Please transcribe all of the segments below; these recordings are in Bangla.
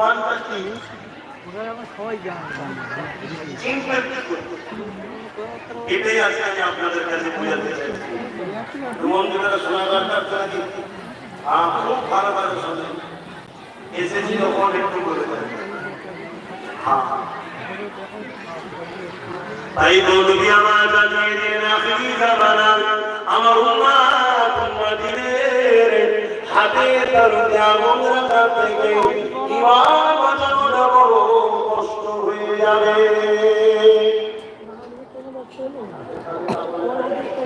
কি এটাই আজকে আমি আপনাদের কাছে বোঝাতে চাই। মন যেটা শোনা দরকার তো নাকি হ্যাঁ খুব ভালোভাবে এসেছি তখন একটু বলে হ্যাঁ। তাই বলবি আমার আমার উম্মাত উম্মাতিদের হাতে তালুতে আগুন রাখা থেকে ইমান বাঁচানোটা বড় কষ্ট হয়ে যাবে।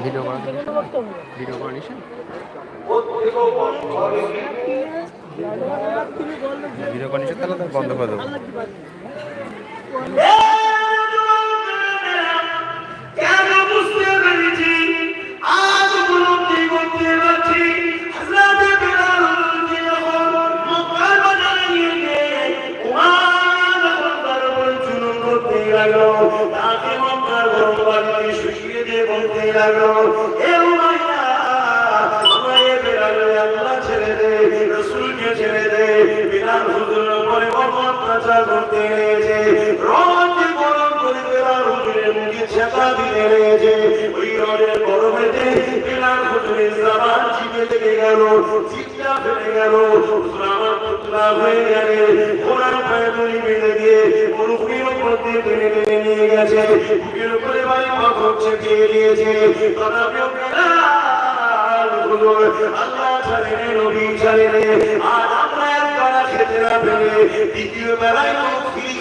ভিডিও করা ভিডিও করা নিছেন ভিডিও করা নিছেন তাহলে বন্ধ করে দেবো। লাগল, তাকে মক্কার গরম বাড়িতে শুকিয়ে দিয়ে বলতে লাগল, এ আল্লাহ ছেড়ে দে, রসুলকে ছেড়ে দে। বিলাল হুজুর উপরে অত্যাচার করতে লেগেছে রোজ গরম করে বিলাল হুজুরের মুখে ছেঁকা দিতে লেগেছে ওই রডের গরমেতে বিলাল হুজুরের জামান চিপে লেগে গেল চিপটা ফেলে গেল। হুজুর আমার পুতলা হয়ে গেলে ঘোড়ার পায়ে দড়ি বেঁধে দিয়ে মুরুখের উপর দিয়ে টেনে টেনে নিয়ে গেছে। বুকের উপরে বাড়ি পাথর ছেঁকিয়ে দিয়েছে। তথাপিও আল্লাহ ছাড়েন নবী ছাড়েন আর আমরা একবেলা খেতে না পেলে দ্বিতীয় বেলায়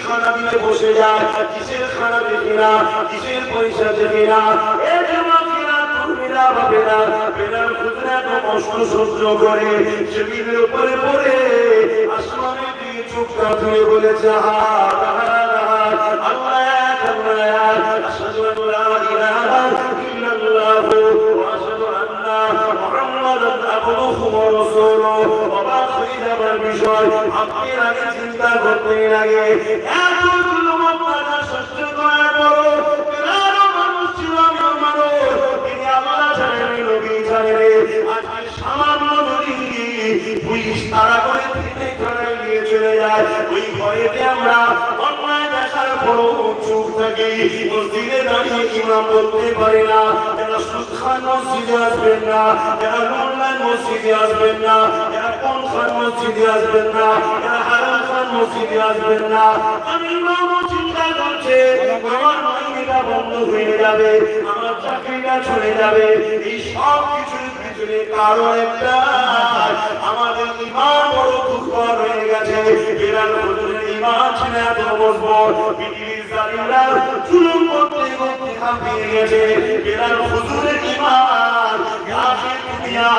খানা দিতে বসে যায়। কিসের খানা দেখি না, কিসের পয়সা দেখি না। এ যুবকেরা তরুণীরা বাপেরা বেলাল খুচরা এত কষ্ট সহ্য করে। জমিনের উপরে পড়ে ধুয়ে বলেছে বিষয় আপনি আগে চিন্তা করতে লাগে ইমাম বলতে পারে না। এরা সুদ মসজিদে আসবেন না। এরা মোল্লায় মসজিদে আসবেন না। এরা কোন খান মসজিদে আসবেন না। এরা হারাম খান মসজিদে আসবেন না। আমি ইমামও চিন্তা করছে, আমার মাইনেটা বন্ধ হয়ে যাবে, আমার চাকরিটা চলে যাবে। এই সব কিছুর পিছনে কারণ একটা। আমাদের ইমান বড় দুর্বল হয়ে গেছে। হুজুরের ইমান ছিল এত মজবুত পৃথিবীর জালিমরা জুলুম করতে করতে হাঁপিয়ে গেছে বেলাল হুজুরের ইমান আখির দুনিয়া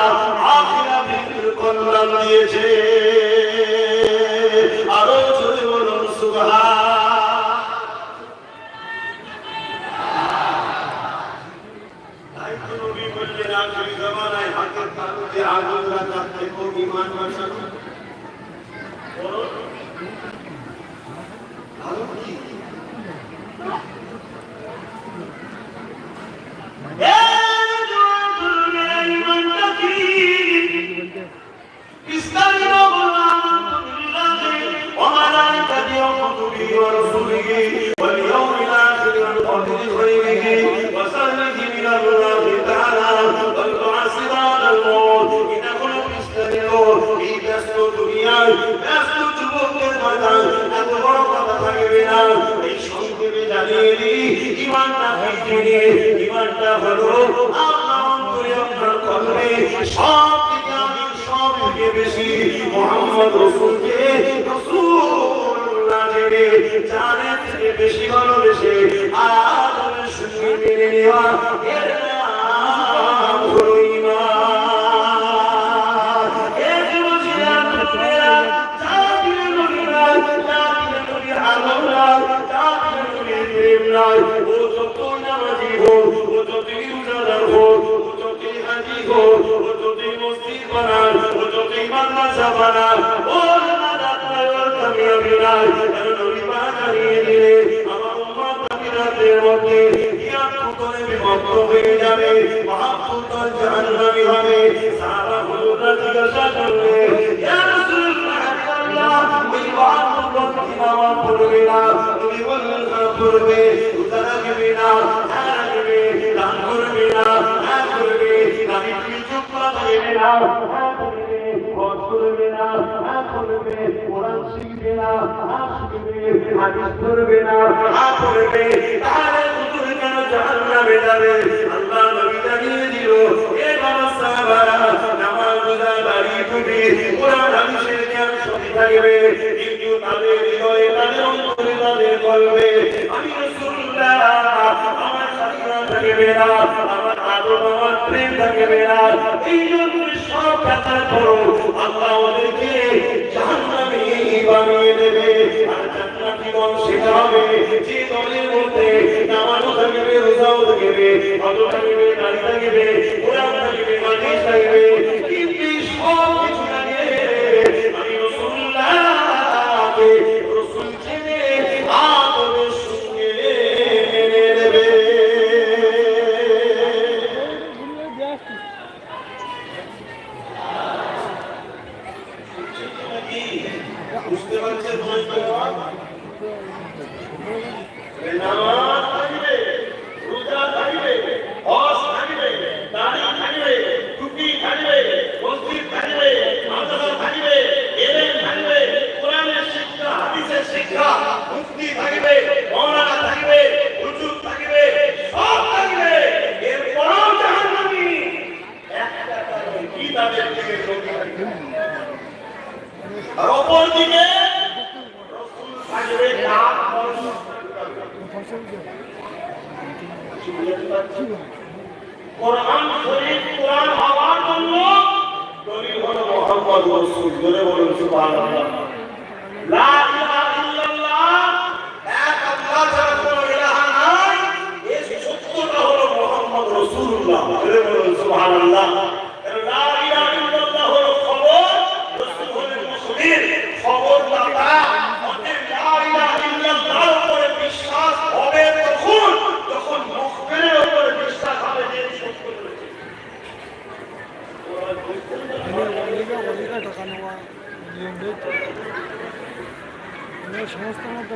আখিরাতের কল্যাণ দিয়েছে। وسنه من الله تعالى والبعث بعد الموت إن كل مستمر في ব্যস্ত দুনিয়ায় ব্যস্ত যুবকের মাথায় এত বড় কথা থাকবে না এই সংক্ষেপে জানিয়ে দিই ইমানটা কি ইমানটা হলো আল্লাহ অন্তরে আপনার কলমে সব থেকে আগে সব থেকে বেশি মোহাম্মদ রসুলকে রসুল্লাহ করে চারে থেকে বেশি ভালোবেসে আদরের সঙ্গে মেনে নেওয়া এর নাম হলো ইমান এর বুঝিলাম তোমরা তা দিলে নবীরা তা দিলে নবী আলো না তা দিলে নবী প্রেম নাই ও যত নামাজি হোক, ও যতই রোজাদার হোক, ও যতই হাজি হোক, ও যতই মসজিদ বানান ও যতই মাদ্রাসা বানান ও দাদা তাই কামিয়াবি নাই না হ্যাঁ করবে হজ করবে না হ্যাঁ করবে কোরআন শিখবে না হ্যাঁ শিখবে, হাদিস পড়বে না হ্যাঁ পড়বে তাহলে হুজুর কেন জাহান্নামে যাবে? আল্লাহ নবী জানিয়ে দিল, এ বাবা সাহাবারা, নামাজ রোজা দাঁড়িয়ে টুপি কোরআন, হাদিসের জ্ঞান সবই থাকবে, কিন্তু তাদের হৃদয়ে, তাদের অন্তরে তাদের কলবে আমি রাসূলুল্লাহ আমার সাথীরা থাকবে না, আমার আদর প্রেম থাকবে না এই জন্য সব কথা করো আল্লাহ ওদেরকে জাহান্নামে থাকবে, রোজাও থাকবে হজ থাকবে নারী থাকবে, কোরআন থাকবে, হাদিস থাকবে মোহাম্মদ রাসূল জোরে বলুন সুবহানাল্লাহ। লা ইলাহা ইল্লাল্লাহ এক আল্লাহ ছাড়া কোনো ইলাহা নাই এই সত্যটা হলো মোহাম্মদ রাসূলুল্লাহ জোরে বলুন সুবহানাল্লাহ কারণ লা ইলাহা ইল্লাল্লাহ হলো খবর রাসূল হলেন মুসলিম খবর দাতা অতএব লা ইলাহা ইল্লাল্লাহর উপরে বিশ্বাস হবে তখন যখন মুখবিরের উপরে বিশ্বাস হবে যে তিনি সত্য বলেছেন অলিগা অলিগা টাকা নেওয়া নিয়ম নেই তো এগুলো সমস্ত মতো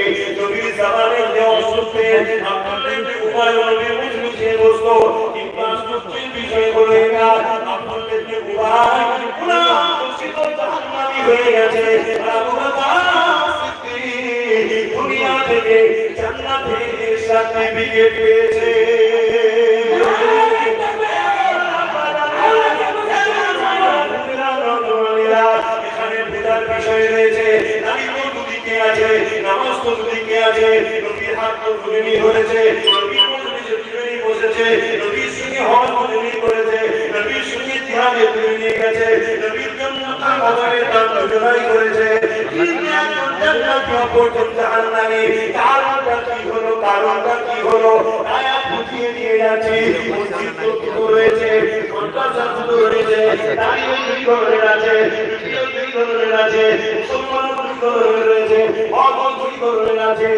ইবনে উমাই নবীর মজলিসে বসতো কিন্তু বিষয় হলো এটা ইবনে উমাই পুরা মসজিদ জাহান্নামী হয়ে গেছে দুনিয়া থেকে জান্নাতের সার্টিফিকেট পেয়েছে এখানে পূজার বিষয় রয়েছে নারী তো দুদিকে আছে নামাজ তো দুদিকে আছে নবীর হাত তো দুদিনই ধরেছে নবীর মজলিসে দুদিনই বসেছে নবীর সঙ্গে হজ দুদিনই করেছে নবীর সঙ্গে জিহাদে দুদিনই গেছে নবীর জন্য তার বাজারে দান দুজনাই করেছে কিন্তু একজন জান্নাতি অপরজন জাহান্নামী কারণটা কি হলো, কারণটা কি হলো আয়াত বুঝিয়ে দিয়ে যাচ্ছি, মসজিদ তো রয়েছে মাদ্রাসা ধরনের আছে